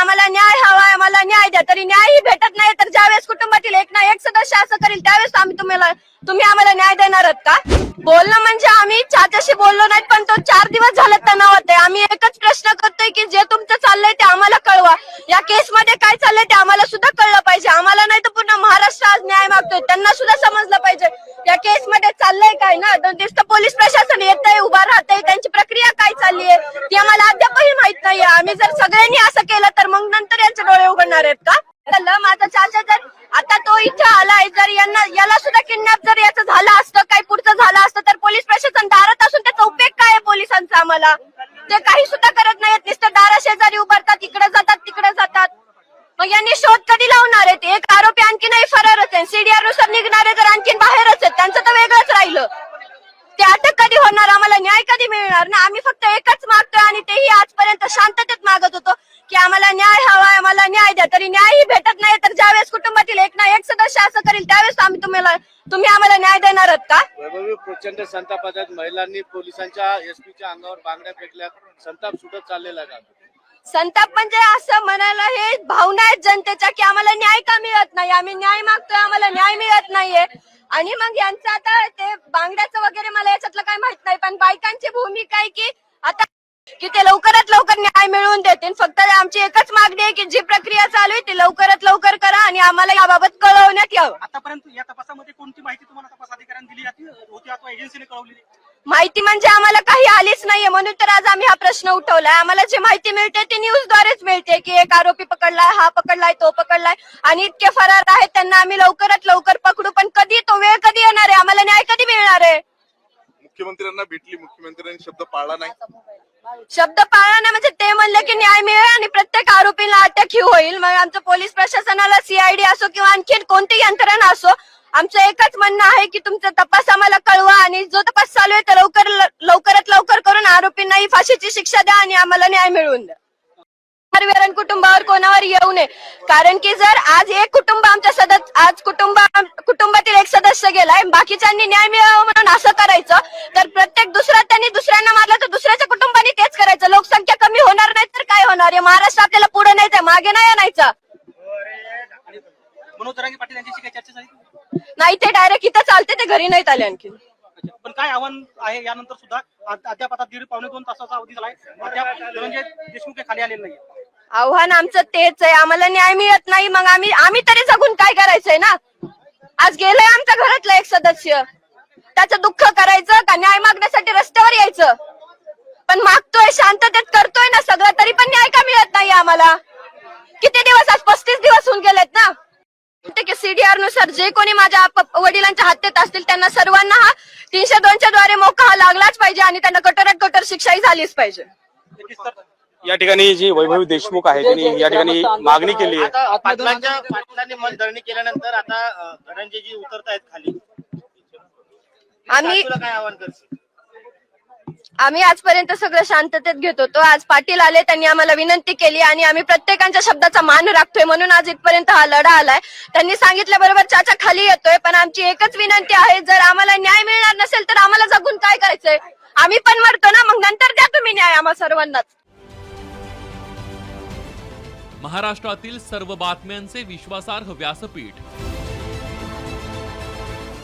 आम्हाला न्याय हवाय आम्हाला न्याय द्या. तरी न्यायही भेटत नाही तर ज्यावेळेस कुटुंबातील एक ना एक सदस्य असं करेल त्यावेळेस आम्ही तुम्हाला तुम्ही आम्हाला न्याय देणार आहात का? बोलणं म्हणजे आम्ही चाच्याशी बोललो नाही पण तो चार दिवस झाला तणावात आहे. आम्ही एकच प्रश्न करतोय की जे तुमचं चाललंय ते आम्हाला कळवा या केस मध्ये काय चाललंय ते आम्हाला सुद्धा कळलं पाहिजे. आम्हाला नाही तर पूर्ण महाराष्ट्र आज न्याय मागतोय. त्यांना सुद्धा समजलं पाहिजे. या केस मध्ये चाललंय काय ना? तर नुसतं पोलीस प्रशासन येत आहे उभा राहतंय. त्यांची प्रक्रिया काय चालली आहे ती आम्हाला अद्यापही माहीत नाहीये. आम्ही जर सगळ्यांनी असं केलं तर मग नंतर यांचे डोळे उघडणार आहेत का? झालं माझा चाचा जर आता तो इथे आलाय जर यांना याला सुद्धा किडनॅप जर याचं झालं असतं काही पुढचं झालं असतं तर पोलीस प्रशासन दारात असून त्याचा उपयोग काय आहे पोलिसांचा आम्हाला? ते काही सुद्धा करत नाहीत. नुसतं दारा शेजारी उभारतात इकडे जातात मग यांनी शोध कधी लावणार आहेत? एक आरोपी आणखीनही फरारच आहे. सीडीआरनुसार निघणारे तर आणखीन बाहेरच आहेत. त्यांचं तर वेगळंच राहिलं. ते अटक कधी होणार? आम्हाला न्याय कधी मिळणार? ना आम्ही फक्त एकच मागतोय आणि तेही आजपर्यंत शांततेत मागत होतो की आम्हाला न्याय हवाय आम्हाला न्याय द्या. तरी न्यायही भेटत नाही. तर ज्यावेळेस कुटुंबातील एक ना एक सदस्य असं करेल त्यावेळेस आम्ही तुम्हाला तुम्ही आम्हाला न्याय देणार आहात का? वैभवी प्रचंड संतापात आहेत. महिलांनी पोलिसांच्या एसपीच्या अंगावर बांगड्या फेकल्या संताप सुटत चाललेला का संताप म्हणजे असं म्हणायला हे भावना आहेत जनतेच्या की आम्हाला न्याय का मिळत नाही? आम्ही न्याय मागतोय आम्हाला न्याय मिळत नाहीये. आणि मग यांचं आता ते बांगड्याचं वगैरे मला याच्यातलं काय माहीत नाही पण बायकांची भूमिका आहे की आता की ते लवकरात लवकर न्याय मिळवून देतील. फक्त आमची एकच मागणी आहे की जी प्रक्रिया चालू आहे ती लवकरात लवकर करा आणि आम्हाला याबाबत कळवण्यात यावं. आतापर्यंत या तपासामध्ये कोणती माहिती तुम्हाला तपास अधिकाऱ्यांनी दिली जाते? होती अथवा एजन्सीने कळवलेली? माहिती म्हणजे आम्हाला काही आलीच नाहीये. म्हणून तर आज आम्ही हा प्रश्न उठवलाय. आम्हाला जी माहिती मिळते ती न्यूज द्वारेच मिळते की एक आरोपी पकडलाय हा पकडलाय तो पकडलाय आणि इतके फरार आहेत त्यांना आम्ही लवकरात लवकर पकडू. पण कधी तो वेळ कधी येणार आहे? आम्हाला न्याय कधी मिळणार आहे? मुख्यमंत्र्यांना भेटली. मुख्यमंत्र्यांनी शब्द पाळला नाही. शब्द पाळला ना म्हणजे ते म्हणले की न्याय मिळेल आणि प्रत्येक आरोपीला अटक ही होईल. मग आमचं पोलीस प्रशासनाला सीआयडी असो किंवा आणखी कोणती यंत्रणा असो आमचं एकच म्हणणं आहे की तुमचा तपास आम्हाला कळवा. आणि जो तपास चालू आहे तो लवकर लवकरात लवकर करून आरोपींनाही फाशीची शिक्षा द्या आणि आम्हाला न्याय मिळवून द्या. कुटुंबावर कोणावर येऊ नये. कारण की जर आज एक कुटुंब आमच्या सदस्य आज कुटुंब कुटुंबातील एक सदस्य गेलाय बाकीच्यांनी न्याय मिळावा म्हणून असं करायचं तर प्रत्येक दुसरा त्यांनी दुसऱ्यांना मारलं तर दुसऱ्याच्या कुटुंबाने तेच करायचं. लोकसंख्या कमी होणार नाही तर काय होणार? आहे महाराष्ट्र आपल्याला पुढे न्यायचंय मागे नाही आणायचं. नाही ते डायरेक्ट इथं चालते ते घरी नाहीत आले आणखी पण काय आव्हान आहे यानंतर सुद्धा अद्याप आता दीड पावणे दोन तासाचा अवधी झालाय. अद्याप धनंजय म्हणजे देशमुख हे खाली आलेले नाही आव्हान आमचं तेच आहे. आम्हाला न्याय मिळत नाही. मग आम्ही आम्ही तरी जगून काय करायचंय ना? आज गेलंय आमच्या घरातलं एक सदस्य. त्याचं दुःख करायचं का न्याय मागण्यासाठी रस्त्यावर यायचं? पण मागतोय शांततेत करतोय ना सगळं तरी पण न्याय का मिळत नाही आम्हाला? किती दिवस आज पस्तीस दिवस होऊन गेलेत ना? की सीडीआरनुसार जे कोणी माझ्या वडिलांच्या हत्येत असतील त्यांना सर्वांना हा तीनशे दोनच्या द्वारे मोका हा लागलाच पाहिजे आणि त्यांना कठोरात कठोर शिक्षाही झालीच पाहिजे. या ठिकाणी जी वैभवी देशमुख आहे त्यांनी या ठिकाणी मागणी केली आहे. आता पाटलांच्या पाटलांनी मनधरणी केल्यानंतर आता अं, धनंजयजी उतरत आहेत खाली. आम्ही तुला काय आव्हान करशील? आम्ही आजपर्यंत सगळं शांततेत घेत. होतो आज पाटील आले त्यांनी आम्हाला विनंती केली आणि आम्ही प्रत्येकांच्या शब्दाचा मान राखतोय. म्हणून आज इथपर्यंत हा लढा आलाय. त्यांनी सांगितल्याबरोबर चाचा खाली येतोय पण आमची एकच विनंती आहे जर आम्हाला न्याय मिळणार नसेल तर आम्हाला जगून काय करायचंय? आम्ही पण मरतो ना मग नंतर द्या तुम्ही न्याय आम्हा सर्वांनाच. महाराष्ट्रातील सर्व बातम्यांचे विश्वासार्ह व्यासपीठ.